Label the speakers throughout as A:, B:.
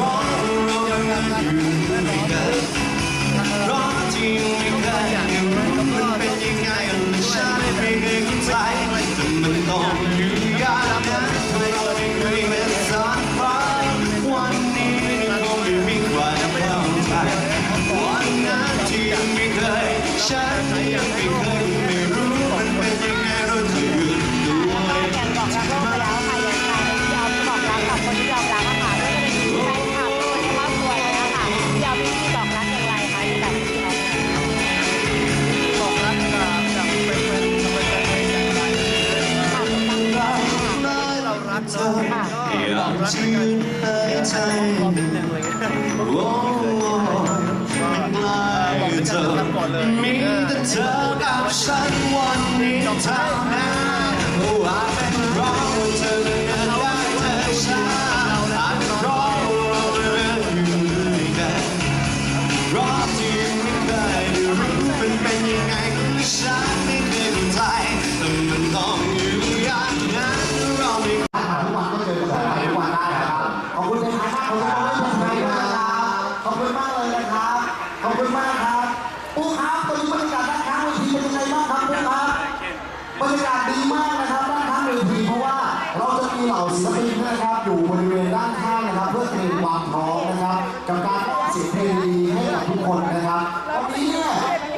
A: เพราะเรายังอยู่ด้วยกันเพราะที่ไม่เคยรู้มันเป็นยังไงและฉันไม่เคยเข้าใจแต่มันต้องอยู่ยางนั้นเราไม่เคยเป็นสักครั้งวันนี้คงไม่มีใครเข้าใจวันนั้นที่ไม่เคยฉันยังไม่เคย อยา
B: ก
A: ชื่นให้ใจโอ้ไม่ไกลเธอมีแต่เธอกับฉันวันนี้เท่านั้นโอ้อาเป็น กั
C: บการมอบเสียงเพลงดีให้กับทุกคนนะครับวันนี้เนี่ย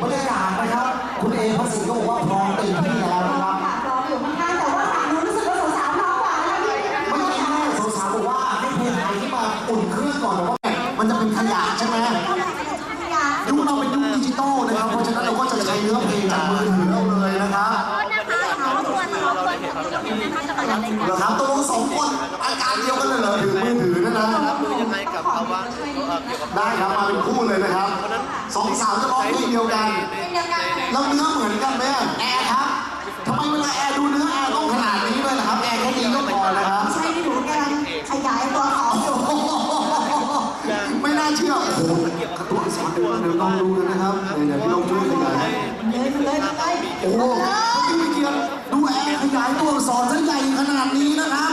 C: บรรยากาศนะครับ คุณเอพระสิงห์ก็บอกว่าพร้อมเต็มที่แล้วนะครับ
D: ค่ะรออยู่ข้างๆแต่ว่าฝั่งนู้นรู้สึกว่าสาวๆน้องกว่านะคะพี่
C: เมื่อกี้แม่สาวๆบอกว่าให้เพลงไทยที่มาอุ่นเครื่องก่อนแต่ว่ามันจะเป็นขยะใช่ไหม
D: เข้ามาจะเป็นขยะ
C: ยุคเราเป็นยุคดิจิตอลนะครับ เพราะฉะนั้นเราก็จะใช้เนื้อเพลงจากมือถือเราเลยนะครับ
D: นะคะรบกวนรบกวนขอบคุณนะคะจะมาจัดรายการ
C: เหรอครับตัวลงสองคนอาการเดียวกัน
E: ได้
C: ครับมาเป็นคู่เลยนะครับสองสาวจะร้องเพลงเดียวกัน
D: เดียวกัน
C: แล้วเนื้อเหมือนกันไหมแอร์ครับทำไมเวลาแอร์ดูเนื้อแอร์ต้องขนาดนี้เลยนะครับแอร์แค่นี้ก็พอนะครับ
D: ใช่ที่หนูกำลังขยายตัวเขาอยู่
C: ไม่น่าเชื่อโอ้โหกระตุ้นสอนเดี๋ยวเดี๋ยวลองดูกันนะครับเดี๋ยวพี่ลองช่วยขยาย
D: เลยเลยเลย
C: โอ้โหพี่วิเกียรติดูแอร์ขยายตัวอักษรซะใหญ่ขนาดนี้นะครับ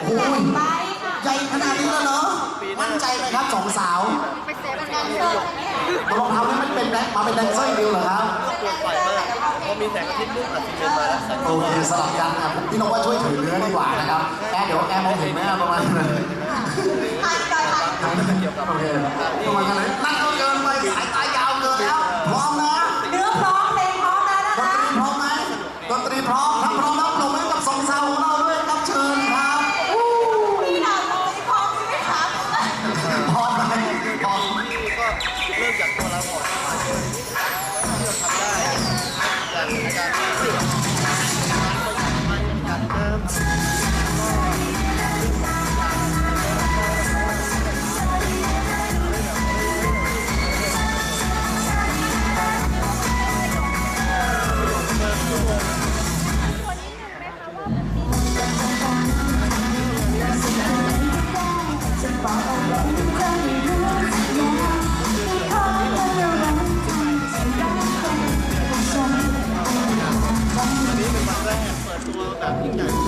C: โอ้โห
D: ไปค่ะ
C: ใหญ่ขนาดนี้เลยเหรอ มั่นใจไหมครับสองสาว
D: ไปเซฟเป็นแดนเซอร์
C: รองเท้านี่มันเป็นแดนมาเป็นแดนเซอร์อย่างเดียวเหรอครับ
E: ตัวไฟมากพอมีแสงอาทิตย์ปุ๊บอาทิตย์เดินมาแล้ว
C: โอเคสลับกันนะพี่นกว่าช่วยถือเนื้อดีกว่านะครับแอร์เดี๋ยวแอร์มองเห็นไหมอะประมาณนั้น
D: ผ่านไปผ่าน
C: โอเคประมาณนั้นเลยนั่นก็เกินไปสายตายาวเกินแล้วพร้อมนะ
D: เนื้อพร้อมเพลงพร้อมแล้วนะ
C: ดน
D: คะ
C: ตรีพร้อมไหมดนตรีพร้อม วั
D: น